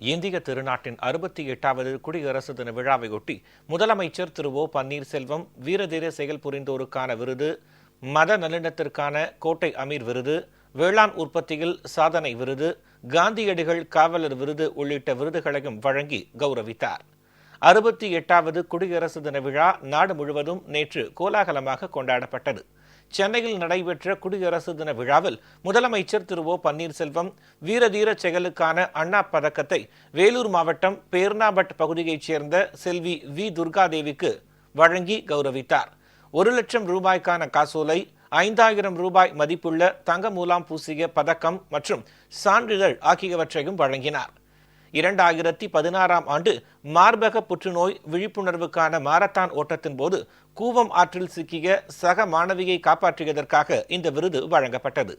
இந்திய திருநாட்டின் அறுபத்தி எட்டாவது குடியரசு தின விழாவையொட்டி முதலமைச்சர் திரு ஓ பன்னீர்செல்வம் வீரதீர செயல் புரிந்தோருக்கான விருது மத நல்லிணத்திற்கான கோட்டை அமீர் விருது வேளாண் உற்பத்தியில் சாதனை விருது காந்தியடிகள் காவலர் விருது உள்ளிட்ட விருதுகளையும் வழங்கி கௌரவித்தார். அறுபத்தி எட்டாவது குடியரசு தின விழா நாடு முழுவதும் நேற்று கோலாகலமாக கொண்டாடப்பட்டது. சென்னையில் நடைபெற்ற குடியரசு தின விழாவில் முதலமைச்சர் திரு ஓ பன்னீர்செல்வம் வீரதீர செயலுக்கான அண்ணா பதக்கத்தை வேலூர் மாவட்டம் பேர்னாபட் பகுதியைச் சேர்ந்த செல்வி வி துர்காதேவிக்கு வழங்கி கௌரவித்தார். ஒரு லட்சம் ரூபாய்க்கான காசோலை ஐந்தாயிரம் ரூபாய் மதிப்புள்ள தங்க மூலாம் பூசிய பதக்கம் மற்றும் சான்றிதழ் ஆகியவற்றையும் வழங்கினார். இரண்டாயிரத்தி பதினாறாம் ஆண்டு மார்பக புற்றுநோய் விழிப்புணர்வுக்கான மாரத்தான் ஓட்டத்தின் போது கூவம் ஆற்றில் சிக்கிய சக மாணவியை காப்பாற்றியதற்காக இந்த விருது வழங்கப்பட்டது.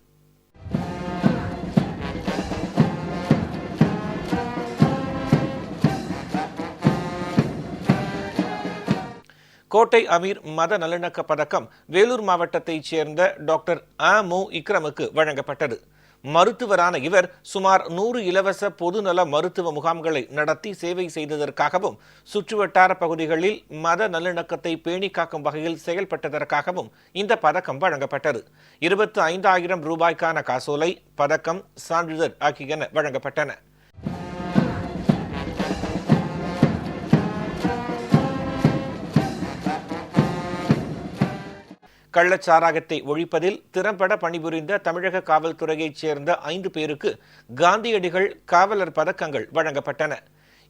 கோட்டை அமீர் மத நல்லிணக்க பதக்கம் வேலூர் மாவட்டத்தைச் சேர்ந்த டாக்டர் அ மு இக்ரமுக்கு வழங்கப்பட்டது. மருத்துவரான இவர் சுமார் நூறு இலவச பொதுநல மருத்துவ முகாம்களை நடத்தி சேவை செய்ததற்காகவும் சுற்றுவட்டார பகுதிகளில் மத நல்லிணக்கத்தை பேணி காக்கும் வகையில் செயல்பட்டதற்காகவும் இந்த பதக்கம் வழங்கப்பட்டது. இருபத்தி ஐந்தாயிரம் ரூபாய்க்கான காசோலை பதக்கம் சான்றிதழ் ஆகியன வழங்கப்பட்டன. கள்ளச்சாராகத்தை ஒழிப்பதில் திறம்பட பணிபுரிந்த தமிழக காவல்துறையைச் சேர்ந்த ஐந்து பேருக்கு காந்தியடிகள் காவலர் பதக்கங்கள் வழங்கப்பட்டன.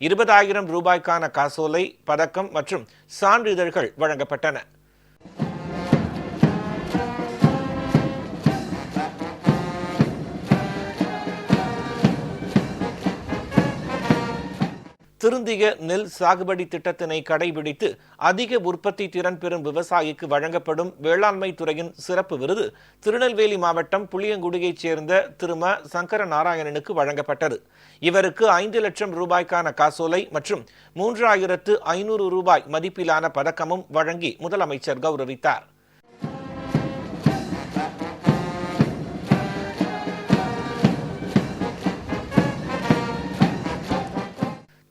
இருபதாயிரம் ரூபாய்க்கான காசோலை பதக்கம் மற்றும் சான்றிதழ்கள் வழங்கப்பட்டன. திருந்திய நெல் சாகுபடி திட்டத்தினை கடைபிடித்து அதிக உற்பத்தி திறன் பெறும் விவசாயிக்கு வழங்கப்படும் வேளாண்மை துறையின் சிறப்பு விருது திருநெல்வேலி மாவட்டம் புளியங்குடியைச் சேர்ந்த திரும சங்கர நாராயணனுக்கு வழங்கப்பட்டது. இவருக்கு ஐந்து லட்சம் ரூபாய்க்கான காசோலை மற்றும் மூன்றாயிரத்து ஐநூறு ரூபாய் மதிப்பிலான பதக்கமும் வழங்கி முதலமைச்சர் கௌரவித்தார்.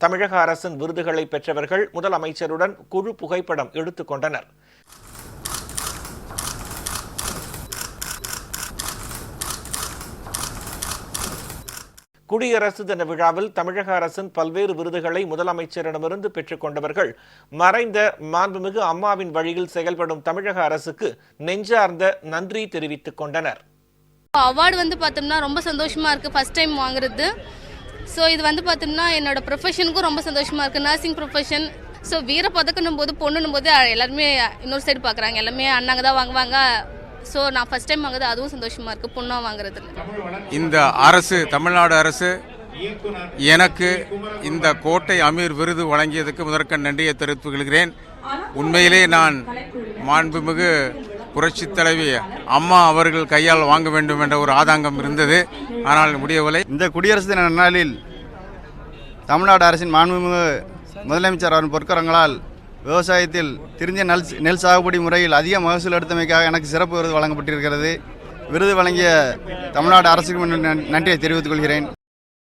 தமிழக அரசின் விருதுகளை பெற்றவர்கள் முதலமைச்சருடன் குழு புகைப்படம் எடுத்துக் கொண்டனர். குடியரசு தின விழாவில் தமிழக அரசின் பல்வேறு விருதுகளை முதலமைச்சரிடமிருந்து பெற்றுக் கொண்டவர்கள் மறைந்த மாண்புமிகு அம்மாவின் வழியில் செயல்படும் தமிழக அரசுக்கு நெஞ்சார்ந்த நன்றி தெரிவித்துக் கொண்டனர். அவார்டு வந்து பார்த்தோம்னா ரொம்ப சந்தோஷமாக இருக்குது ஃபஸ்ட் டைம் வாங்குறது. ஸோ இது வந்து பார்த்தோம்னா என்னோட ப்ரொஃபஷனுக்கும் ரொம்ப சந்தோஷமாக இருக்குது நர்சிங் ப்ரொஃபஷன் ஸோ வீர பதக்கணும் போது பொண்ணுன்னும் போது எல்லாருமே இன்னொரு சைடு பார்க்குறாங்க எல்லாமே அண்ணாங்க தான் வாங்குவாங்க. ஸோ நான் ஃபஸ்ட் டைம் வாங்குறது அதுவும் சந்தோஷமாக இருக்குது பொண்ணாக வாங்குறது இந்த அரசு தமிழ்நாடு அரசு எனக்கு இந்த கோட்டை அமீர் விருது வழங்கியதுக்கு முதற்க நன்றியை தெரிவித்துக் கொள்கிறேன். உண்மையிலே நான் மாண்புமிகு புரட்சித் தலைவி அம்மா அவர்கள் கையால் வாங்க வேண்டும் என்ற ஒரு ஆதாங்கம் இருந்தது. ஆனால் முடியவில்லை. இந்த குடியரசு தின நாளில் தமிழ்நாடு அரசின் மாண்புமிகு முதலமைச்சர் அவரின் பொற்கரங்களால் விவசாயத்தில் திரிஞ்ச நெல் நெல் சாகுபடி முறையில் அதிக மகசூல் எடுத்தமைக்காக எனக்கு சிறப்பு விருது வழங்கப்பட்டிருக்கிறது. விருது வழங்கிய தமிழ்நாடு அரசுக்கு நன்றியை தெரிவித்துக் கொள்கிறேன்.